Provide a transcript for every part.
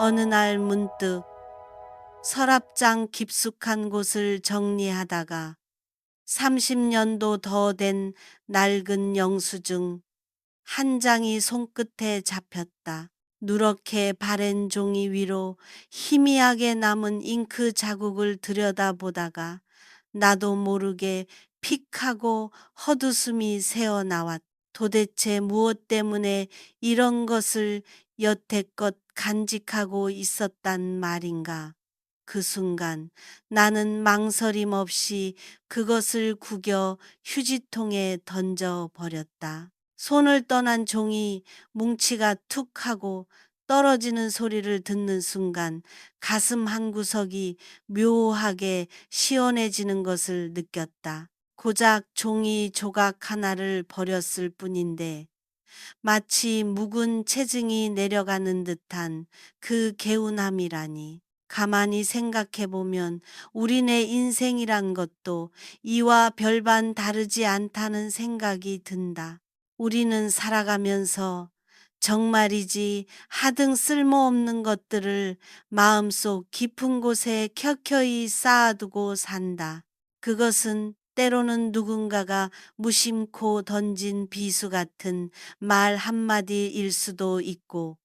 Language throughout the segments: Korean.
어느 날 문득 서랍장 깊숙한 곳을 정리하다가 30년도 더 된 낡은 영수증 한 장이 손끝에 잡혔다. 누렇게 바랜 종이 위로 희미하게 남은 잉크 자국을 들여다보다가 나도 모르게 픽하고 헛웃음이 새어나왔다. 도대체 무엇 때문에 이런 것을 여태껏 간직하고 있었단 말인가. 그 순간 나는 망설임 없이 그것을 구겨 휴지통에 던져 버렸다. 손을 떠난 종이 뭉치가 툭 하고 떨어지는 소리를 듣는 순간 가슴 한 구석이 묘하게 시원해지는 것을 느꼈다. 고작 종이 조각 하나를 버렸을 뿐인데 마치 묵은 체증이 내려가는 듯한 그 개운함이라니. 가만히 생각해 보면 우리네 인생이란 것도 이와 별반 다르지 않다는 생각이 든다. 우리는 살아가면서 정말이지 하등 쓸모없는 것들을 마음속 깊은 곳에 켜켜이 쌓아두고 산다. 그것은 때로는 누군가가 무심코 던진 비수 같은 말 한마디일 수도 있고,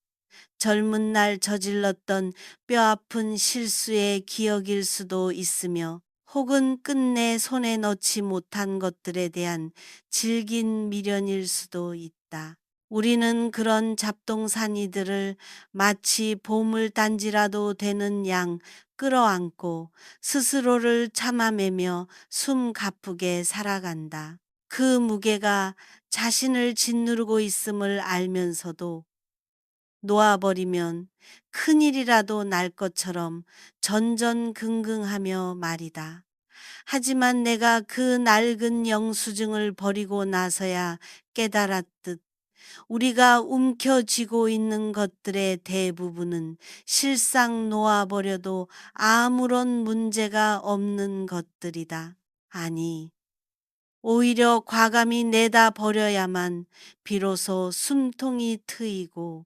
젊은 날 저질렀던 뼈아픈 실수의 기억일 수도 있으며, 혹은 끝내 손에 넣지 못한 것들에 대한 질긴 미련일 수도 있다. 우리는 그런 잡동사니들을 마치 보물단지라도 되는 양 끌어안고 스스로를 참아매며 숨 가쁘게 살아간다. 그 무게가 자신을 짓누르고 있음을 알면서도 놓아버리면 큰일이라도 날 것처럼 전전긍긍하며 말이다. 하지만 내가 그 낡은 영수증을 버리고 나서야 깨달았듯 우리가 움켜쥐고 있는 것들의 대부분은 실상 놓아버려도 아무런 문제가 없는 것들이다. 아니, 오히려 과감히 내다 버려야만 비로소 숨통이 트이고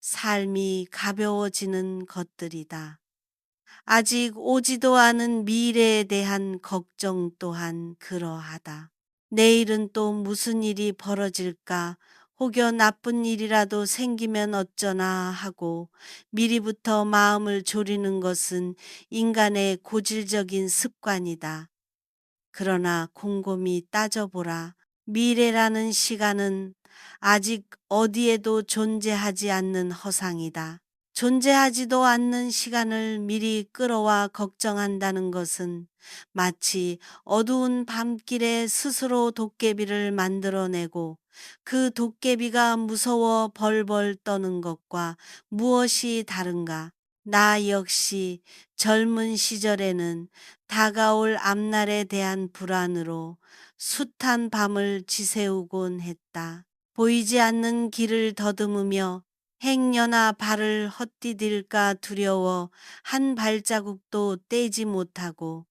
삶이 가벼워지는 것들이다. 아직 오지도 않은 미래에 대한 걱정 또한 그러하다. 내일은 또 무슨 일이 벌어질까 혹여 나쁜 일이라도 생기면 어쩌나 하고 미리부터 마음을 졸이는 것은 인간의 고질적인 습관이다. 그러나 곰곰이 따져보라. 미래라는 시간은 아직 어디에도 존재하지 않는 허상이다. 존재하지도 않는 시간을 미리 끌어와 걱정한다는 것은 마치 어두운 밤길에 스스로 도깨비를 만들어내고 그 도깨비가 무서워 벌벌 떠는 것과 무엇이 다른가? 나 역시 젊은 시절에는 다가올 앞날에 대한 불안으로 숱한 밤을 지새우곤 했다. 보이지 않는 길을 더듬으며 행여나 발을 헛디딜까 두려워 한 발자국도 떼지 못하고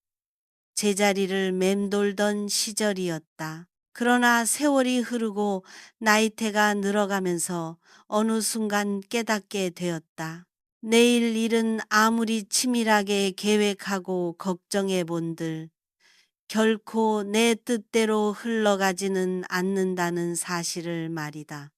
제자리를 맴돌던 시절이었다. 그러나 세월이 흐르고 나이테가 늘어가면서 어느 순간 깨닫게 되었다. 내일 일은 아무리 치밀하게 계획하고 걱정해 본들 결코 내 뜻대로 흘러가지는 않는다는 사실을 말이다.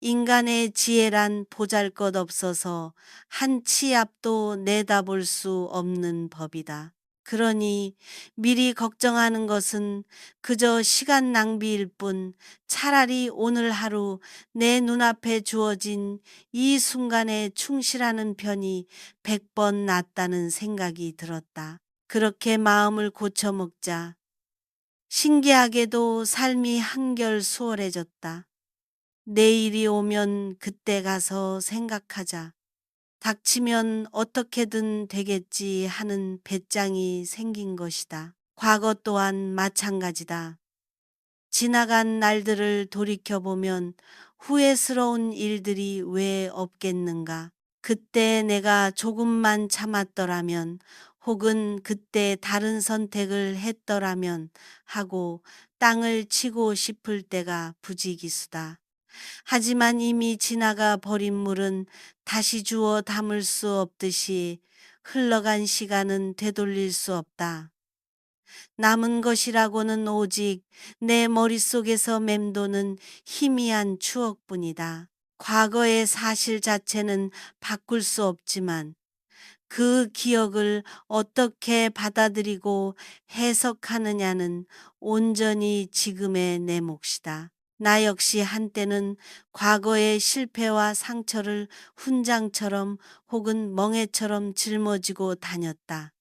인간의 지혜란 보잘 것 없어서 한 치 앞도 내다볼 수 없는 법이다. 그러니 미리 걱정하는 것은 그저 시간 낭비일 뿐 차라리 오늘 하루 내 눈앞에 주어진 이 순간에 충실하는 편이 백 번 낫다는 생각이 들었다. 그렇게 마음을 고쳐먹자 신기하게도 삶이 한결 수월해졌다. 내일이 오면 그때 가서 생각하자. 닥치면 어떻게든 되겠지 하는 배짱이 생긴 것이다. 과거 또한 마찬가지다. 지나간 날들을 돌이켜보면 후회스러운 일들이 왜 없겠는가. 그때 내가 조금만 참았더라면 혹은 그때 다른 선택을 했더라면 하고 땅을 치고 싶을 때가 부지기수다. 하지만 이미 지나가 버린 물은 다시 주워 담을 수 없듯이 흘러간 시간은 되돌릴 수 없다. 남은 것이라고는 오직 내 머릿속에서 맴도는 희미한 추억뿐이다. 과거의 사실 자체는 바꿀 수 없지만 그 기억을 어떻게 받아들이고 해석하느냐는 온전히 지금의 내 몫이다. 나 역시 한때는 과거의 실패와 상처를 훈장처럼 혹은 멍해처럼 짊어지고 다녔다.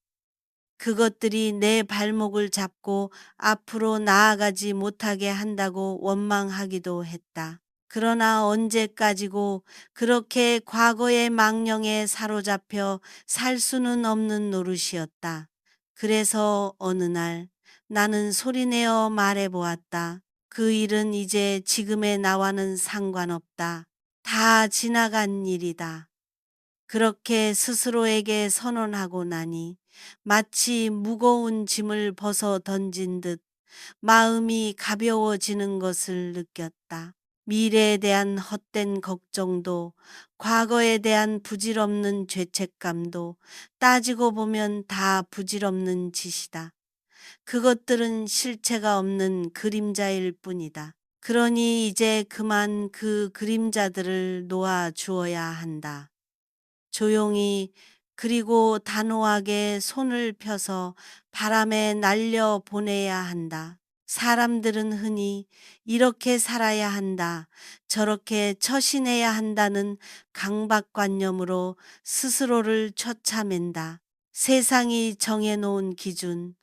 그것들이 내 발목을 잡고 앞으로 나아가지 못하게 한다고 원망하기도 했다. 그러나 언제까지고 그렇게 과거의 망령에 사로잡혀 살 수는 없는 노릇이었다. 그래서 어느 날 나는 소리내어 말해보았다. 그 일은 이제 지금의 나와는 상관없다. 다 지나간 일이다. 그렇게 스스로에게 선언하고 나니 마치 무거운 짐을 벗어 던진 듯 마음이 가벼워지는 것을 느꼈다. 미래에 대한 헛된 걱정도 과거에 대한 부질없는 죄책감도 따지고 보면 다 부질없는 짓이다. 그것들은 실체가 없는 그림자일 뿐이다. 그러니 이제 그만 그 그림자들을 놓아 주어야 한다. 조용히 그리고 단호하게 손을 펴서 바람에 날려 보내야 한다. 사람들은 흔히 이렇게 살아야 한다, 저렇게 처신해야 한다는 강박관념으로 스스로를 쫓아맨다. 세상이 정해놓은 기준,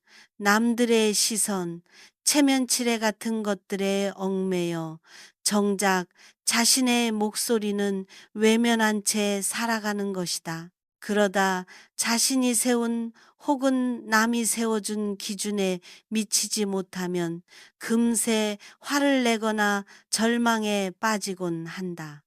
남들의 시선, 체면치레 같은 것들에 얽매여 정작 자신의 목소리는 외면한 채 살아가는 것이다. 그러다 자신이 세운 혹은 남이 세워준 기준에 미치지 못하면 금세 화를 내거나 절망에 빠지곤 한다.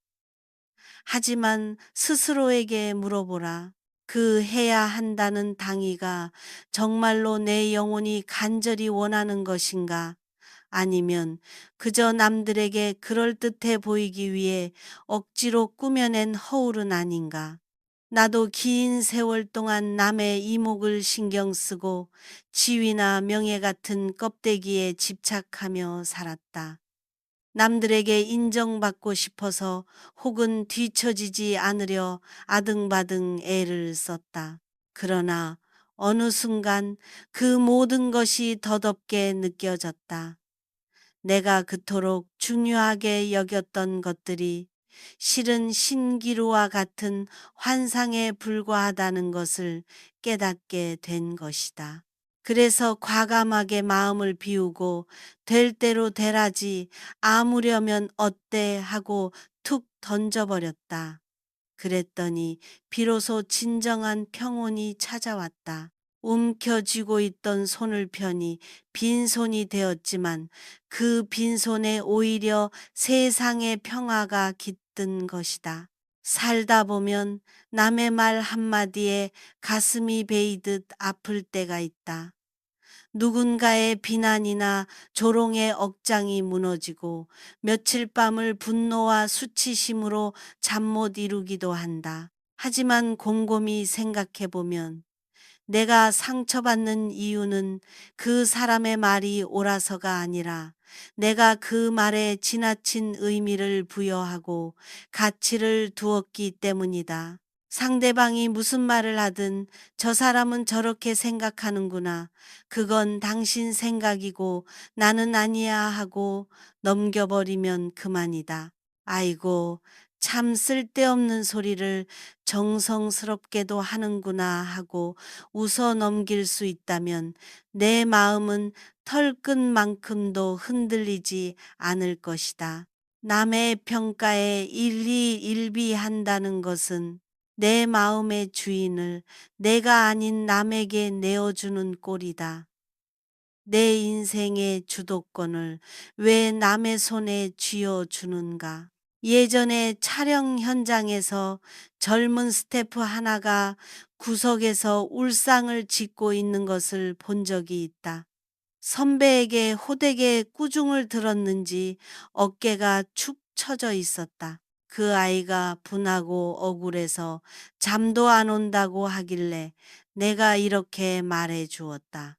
하지만 스스로에게 물어보라. 그 해야 한다는 당위가 정말로 내 영혼이 간절히 원하는 것인가? 아니면 그저 남들에게 그럴듯해 보이기 위해 억지로 꾸며낸 허울은 아닌가? 나도 긴 세월 동안 남의 이목을 신경 쓰고 지위나 명예 같은 껍데기에 집착하며 살았다. 남들에게 인정받고 싶어서 혹은 뒤처지지 않으려 아등바등 애를 썼다. 그러나 어느 순간 그 모든 것이 더덥게 느껴졌다. 내가 그토록 중요하게 여겼던 것들이 실은 신기루와 같은 환상에 불과하다는 것을 깨닫게 된 것이다. 그래서 과감하게 마음을 비우고 될 대로 되라지 아무려면 어때 하고 툭 던져버렸다. 그랬더니 비로소 진정한 평온이 찾아왔다. 움켜쥐고 있던 손을 펴니 빈손이 되었지만 그 빈손에 오히려 세상의 평화가 깃든 것이다. 살다 보면 남의 말 한마디에 가슴이 베이듯 아플 때가 있다. 누군가의 비난이나 조롱의 억장이 무너지고 며칠 밤을 분노와 수치심으로 잠 못 이루기도 한다. 하지만 곰곰이 생각해 보면 내가 상처받는 이유는 그 사람의 말이 옳아서가 아니라 내가 그 말에 지나친 의미를 부여하고 가치를 두었기 때문이다. 상대방이 무슨 말을 하든 저 사람은 저렇게 생각하는구나. 그건 당신 생각이고 나는 아니야 하고 넘겨버리면 그만이다. 아이고, 참 쓸데없는 소리를 정성스럽게도 하는구나 하고 웃어 넘길 수 있다면 내 마음은 털끝만큼도 흔들리지 않을 것이다. 남의 평가에 일희일비한다는 것은 내 마음의 주인을 내가 아닌 남에게 내어주는 꼴이다. 내 인생의 주도권을 왜 남의 손에 쥐어주는가? 예전에 촬영 현장에서 젊은 스태프 하나가 구석에서 울상을 짓고 있는 것을 본 적이 있다. 선배에게 호되게 꾸중을 들었는지 어깨가 축 처져 있었다. 그 아이가 분하고 억울해서 잠도 안 온다고 하길래 내가 이렇게 말해 주었다.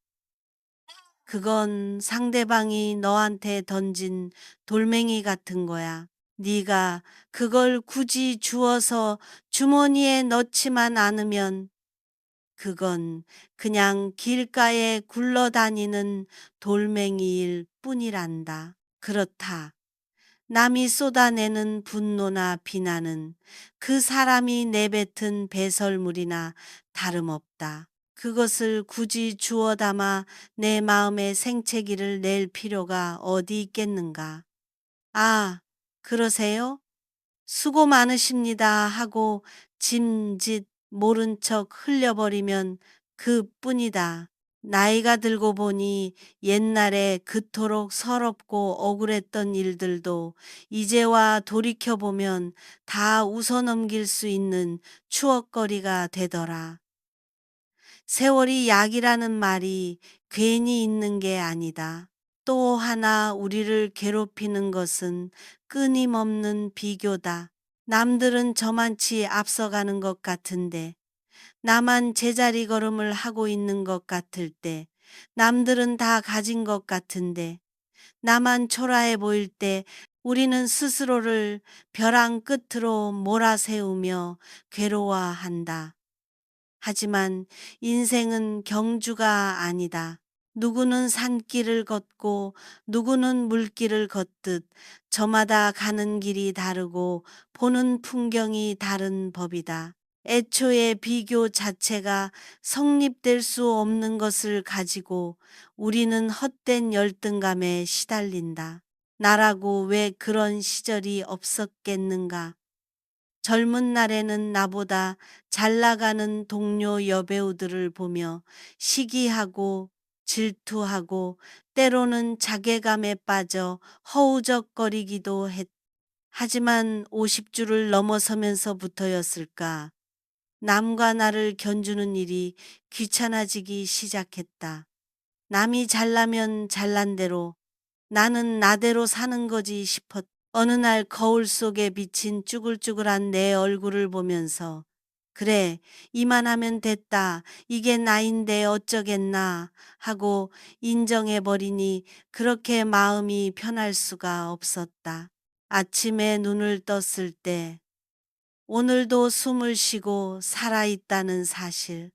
그건 상대방이 너한테 던진 돌멩이 같은 거야. 네가 그걸 굳이 주워서 주머니에 넣지만 않으면 그건 그냥 길가에 굴러다니는 돌멩이일 뿐이란다. 그렇다. 남이 쏟아내는 분노나 비난은 그 사람이 내뱉은 배설물이나 다름없다. 그것을 굳이 주워 담아 내 마음의 생채기를 낼 필요가 어디 있겠는가. 아, 그러세요? 수고 많으십니다 하고 짐짓 모른 척 흘려버리면 그 뿐이다. 나이가 들고 보니 옛날에 그토록 서럽고 억울했던 일들도 이제와 돌이켜보면 다 웃어넘길 수 있는 추억거리가 되더라. 세월이 약이라는 말이 괜히 있는 게 아니다. 또 하나 우리를 괴롭히는 것은 끊임없는 비교다. 남들은 저만치 앞서가는 것 같은데, 나만 제자리 걸음을 하고 있는 것 같을 때, 남들은 다 가진 것 같은데, 나만 초라해 보일 때 우리는 스스로를 벼랑 끝으로 몰아세우며 괴로워한다. 하지만 인생은 경주가 아니다. 누구는 산길을 걷고 누구는 물길을 걷듯 저마다 가는 길이 다르고 보는 풍경이 다른 법이다. 애초에 비교 자체가 성립될 수 없는 것을 가지고 우리는 헛된 열등감에 시달린다. 나라고 왜 그런 시절이 없었겠는가? 젊은 날에는 나보다 잘 나가는 동료 여배우들을 보며 시기하고 질투하고 때로는 자괴감에 빠져 허우적거리기도 했. 하지만 50주를 넘어서면서부터였을까? 남과 나를 견주는 일이 귀찮아지기 시작했다. 남이 잘나면 잘난 대로 나는 나대로 사는 거지 싶었. 어느 날 거울 속에 비친 쭈글쭈글한 내 얼굴을 보면서 그래, 이만하면 됐다. 이게 나인데 어쩌겠나 하고 인정해버리니 그렇게 마음이 편할 수가 없었다. 아침에 눈을 떴을 때 오늘도 숨을 쉬고 살아있다는 사실.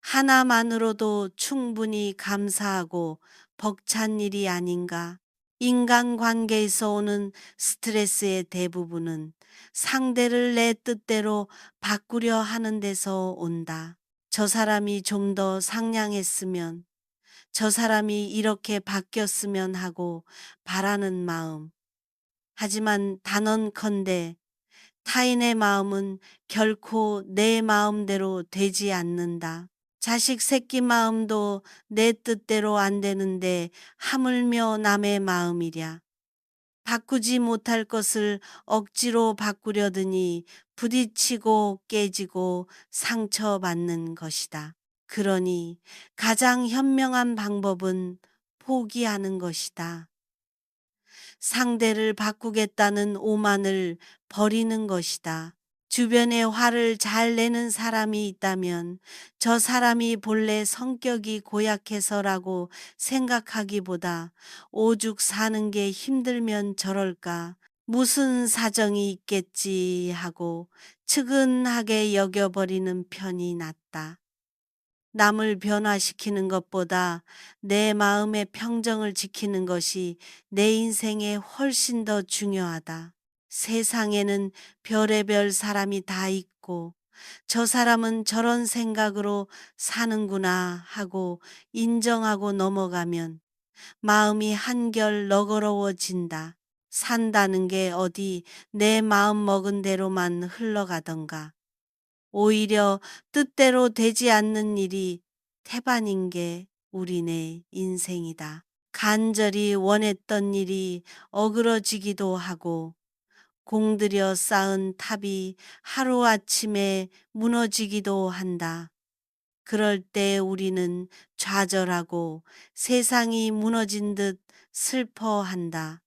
하나만으로도 충분히 감사하고 벅찬 일이 아닌가. 인간 관계에서 오는 스트레스의 대부분은 상대를 내 뜻대로 바꾸려 하는 데서 온다. 저 사람이 좀 더 상냥했으면, 저 사람이 이렇게 바뀌었으면 하고 바라는 마음. 하지만 단언컨대 타인의 마음은 결코 내 마음대로 되지 않는다. 자식 새끼 마음도 내 뜻대로 안 되는데 하물며 남의 마음이랴. 바꾸지 못할 것을 억지로 바꾸려더니 부딪히고 깨지고 상처받는 것이다. 그러니 가장 현명한 방법은 포기하는 것이다. 상대를 바꾸겠다는 오만을 버리는 것이다. 주변에 화를 잘 내는 사람이 있다면 저 사람이 본래 성격이 고약해서라고 생각하기보다 오죽 사는 게 힘들면 저럴까 무슨 사정이 있겠지 하고 측은하게 여겨버리는 편이 낫다. 남을 변화시키는 것보다 내 마음의 평정을 지키는 것이 내 인생에 훨씬 더 중요하다. 세상에는 별의별 사람이 다 있고 저 사람은 저런 생각으로 사는구나 하고 인정하고 넘어가면 마음이 한결 너그러워진다. 산다는 게 어디 내 마음 먹은 대로만 흘러가던가. 오히려 뜻대로 되지 않는 일이 태반인 게 우리네 인생이다. 간절히 원했던 일이 어그러지기도 하고 공들여 쌓은 탑이 하루아침에 무너지기도 한다. 그럴 때 우리는 좌절하고 세상이 무너진 듯 슬퍼한다.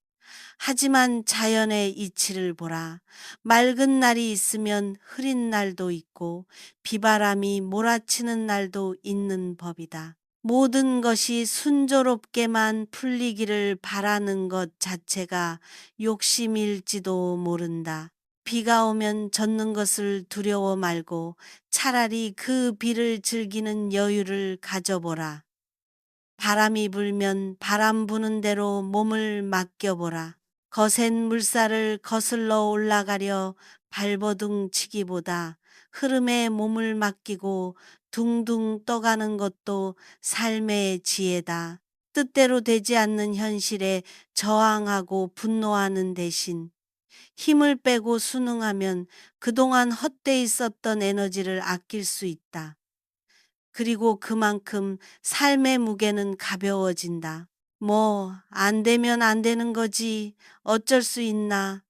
하지만 자연의 이치를 보라. 맑은 날이 있으면 흐린 날도 있고 비바람이 몰아치는 날도 있는 법이다. 모든 것이 순조롭게만 풀리기를 바라는 것 자체가 욕심일지도 모른다. 비가 오면 젖는 것을 두려워 말고 차라리 그 비를 즐기는 여유를 가져보라. 바람이 불면 바람 부는 대로 몸을 맡겨보라. 거센 물살을 거슬러 올라가려 발버둥 치기보다 흐름에 몸을 맡기고 둥둥 떠가는 것도 삶의 지혜다. 뜻대로 되지 않는 현실에 저항하고 분노하는 대신 힘을 빼고 순응하면 그동안 헛되이 썼던 에너지를 아낄 수 있다. 그리고 그만큼 삶의 무게는 가벼워진다. 뭐, 안 되면 안 되는 거지. 어쩔 수 있나.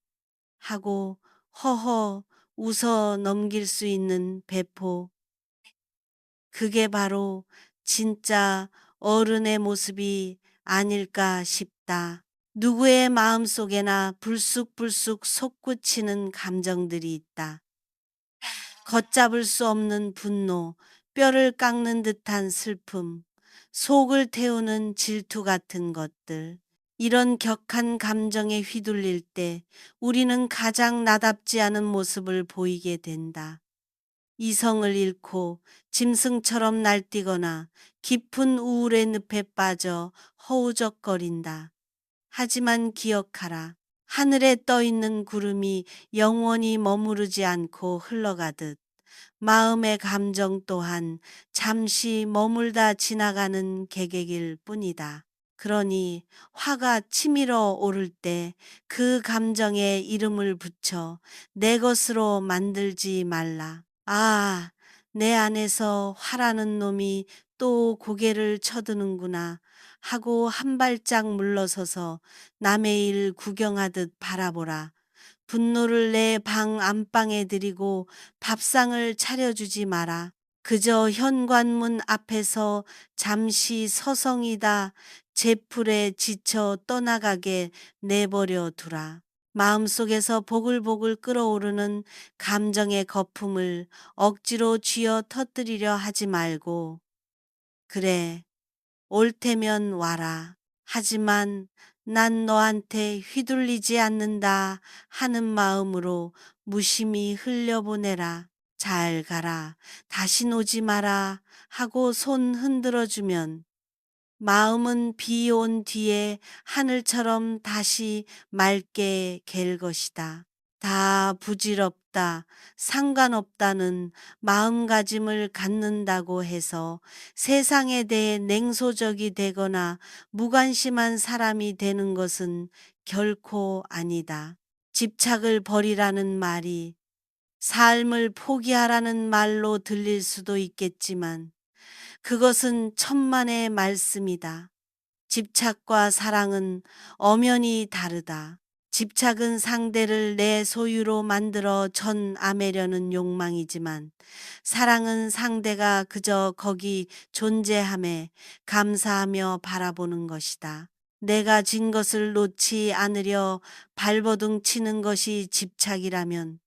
하고 허허 웃어 넘길 수 있는 배포. 그게 바로 진짜 어른의 모습이 아닐까 싶다. 누구의 마음 속에나 불쑥불쑥 솟구치는 감정들이 있다. 걷잡을 수 없는 분노, 뼈를 깎는 듯한 슬픔, 속을 태우는 질투 같은 것들. 이런 격한 감정에 휘둘릴 때 우리는 가장 나답지 않은 모습을 보이게 된다. 이성을 잃고 짐승처럼 날뛰거나 깊은 우울의 늪에 빠져 허우적거린다. 하지만 기억하라. 하늘에 떠 있는 구름이 영원히 머무르지 않고 흘러가듯 마음의 감정 또한 잠시 머물다 지나가는 개개일 뿐이다. 그러니 화가 치밀어 오를 때 그 감정에 이름을 붙여 내 것으로 만들지 말라. 아, 내 안에서 화라는 놈이 또 고개를 쳐드는구나 하고 한 발짝 물러서서 남의 일 구경하듯 바라보라. 분노를 내 방 안방에 들이고 밥상을 차려주지 마라. 그저 현관문 앞에서 잠시 서성이다 제풀에 지쳐 떠나가게 내버려 두라. 마음속에서 보글보글 끓어오르는 감정의 거품을 억지로 쥐어 터뜨리려 하지 말고, 그래, 올 테면 와라. 하지만 난 너한테 휘둘리지 않는다 하는 마음으로 무심히 흘려보내라. 잘 가라. 다신 오지 마라. 하고 손 흔들어주면 마음은 비 온 뒤에 하늘처럼 다시 맑게 갤 것이다. 다 부질없다, 상관없다는 마음가짐을 갖는다고 해서 세상에 대해 냉소적이 되거나 무관심한 사람이 되는 것은 결코 아니다. 집착을 버리라는 말이 삶을 포기하라는 말로 들릴 수도 있겠지만 그것은 천만의 말씀이다. 집착과 사랑은 엄연히 다르다. 집착은 상대를 내 소유로 만들어 전 아매려는 욕망이지만 사랑은 상대가 그저 거기 존재함에 감사하며 바라보는 것이다. 내가 진 것을 놓지 않으려 발버둥 치는 것이 집착이라면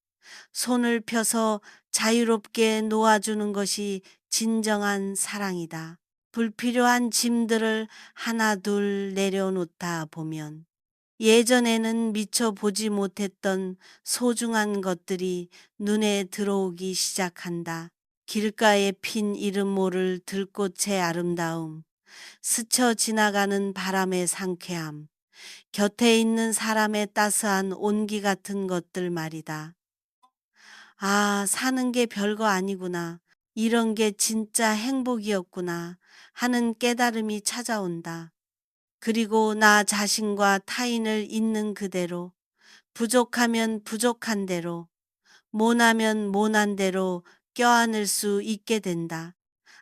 손을 펴서 자유롭게 놓아주는 것이 진정한 사랑이다. 불필요한 짐들을 하나 둘 내려놓다 보면 예전에는 미처 보지 못했던 소중한 것들이 눈에 들어오기 시작한다. 길가에 핀 이름 모를 들꽃의 아름다움, 스쳐 지나가는 바람의 상쾌함, 곁에 있는 사람의 따스한 온기 같은 것들 말이다. 아, 사는 게 별거 아니구나. 이런 게 진짜 행복이었구나 하는 깨달음이 찾아온다. 그리고 나 자신과 타인을 있는 그대로, 부족하면 부족한 대로, 모나면 모난 대로 껴안을 수 있게 된다.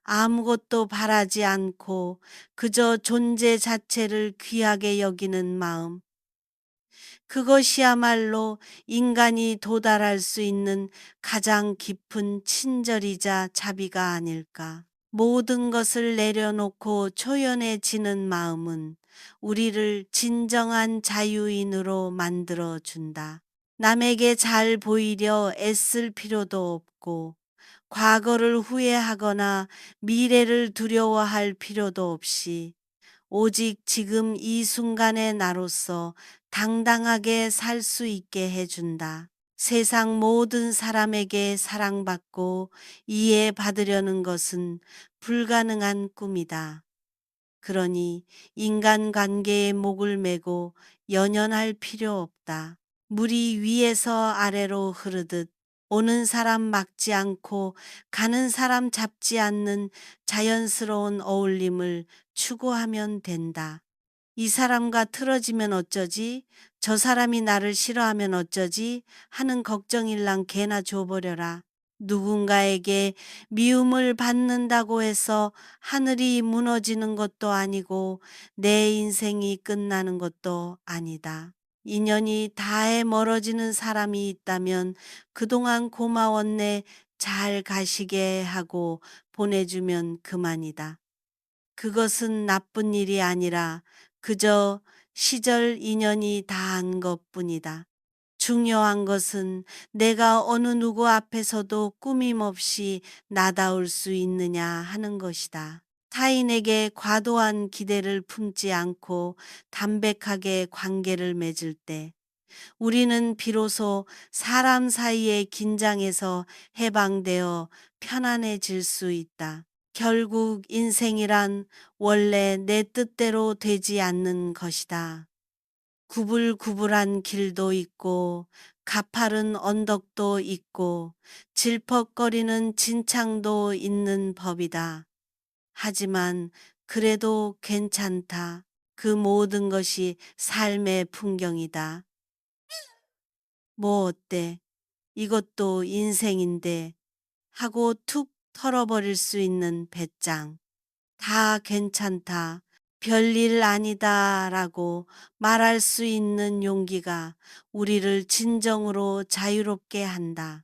아무것도 바라지 않고 그저 존재 자체를 귀하게 여기는 마음. 그것이야말로 인간이 도달할 수 있는 가장 깊은 친절이자 자비가 아닐까. 모든 것을 내려놓고 초연해지는 마음은 우리를 진정한 자유인으로 만들어 준다. 남에게 잘 보이려 애쓸 필요도 없고, 과거를 후회하거나 미래를 두려워할 필요도 없이, 오직 지금 이 순간의 나로서 당당하게 살 수 있게 해준다. 세상 모든 사람에게 사랑받고 이해받으려는 것은 불가능한 꿈이다. 그러니 인간 관계에 목을 메고 연연할 필요 없다. 물이 위에서 아래로 흐르듯 오는 사람 막지 않고 가는 사람 잡지 않는 자연스러운 어울림을 추구하면 된다. 이 사람과 틀어지면 어쩌지? 저 사람이 나를 싫어하면 어쩌지? 하는 걱정일랑 개나 줘버려라. 누군가에게 미움을 받는다고 해서 하늘이 무너지는 것도 아니고 내 인생이 끝나는 것도 아니다. 인연이 다해 멀어지는 사람이 있다면 그동안 고마웠네 잘 가시게 하고 보내주면 그만이다. 그것은 나쁜 일이 아니라 그저 시절 인연이 다한 것 뿐이다. 중요한 것은 내가 어느 누구 앞에서도 꾸밈 없이 나다울 수 있느냐 하는 것이다. 타인에게 과도한 기대를 품지 않고 담백하게 관계를 맺을 때 우리는 비로소 사람 사이의 긴장에서 해방되어 편안해질 수 있다. 결국 인생이란 원래 내 뜻대로 되지 않는 것이다. 구불구불한 길도 있고 가파른 언덕도 있고 질퍽거리는 진창도 있는 법이다. 하지만 그래도 괜찮다. 그 모든 것이 삶의 풍경이다. 뭐 어때? 이것도 인생인데 하고 툭 털어버릴 수 있는 배짱. 다 괜찮다. 별일 아니다 라고 말할 수 있는 용기가 우리를 진정으로 자유롭게 한다.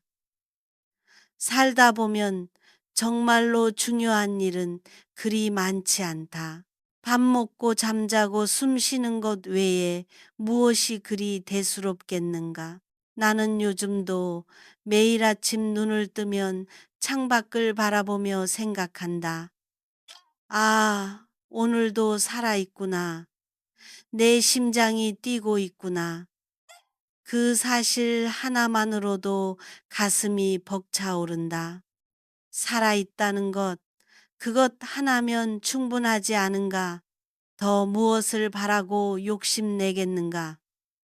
살다 보면 정말로 중요한 일은 그리 많지 않다. 밥 먹고 잠자고 숨 쉬는 것 외에 무엇이 그리 대수롭겠는가? 나는 요즘도 매일 아침 눈을 뜨면 창밖을 바라보며 생각한다. 아, 오늘도 살아있구나. 내 심장이 뛰고 있구나. 그 사실 하나만으로도 가슴이 벅차오른다. 살아있다는 것, 그것 하나면 충분하지 않은가? 더 무엇을 바라고 욕심내겠는가?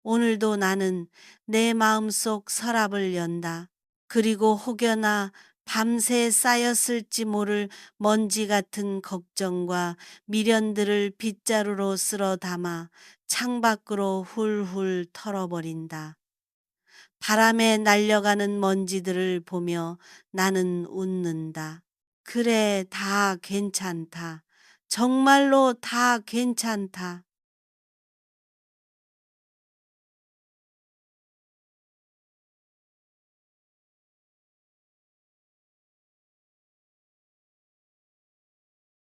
오늘도 나는 내 마음속 서랍을 연다. 그리고 혹여나 밤새 쌓였을지 모를 먼지 같은 걱정과 미련들을 빗자루로 쓸어 담아 창밖으로 훌훌 털어버린다. 바람에 날려가는 먼지들을 보며 나는 웃는다. 그래, 다 괜찮다. 정말로 다 괜찮다.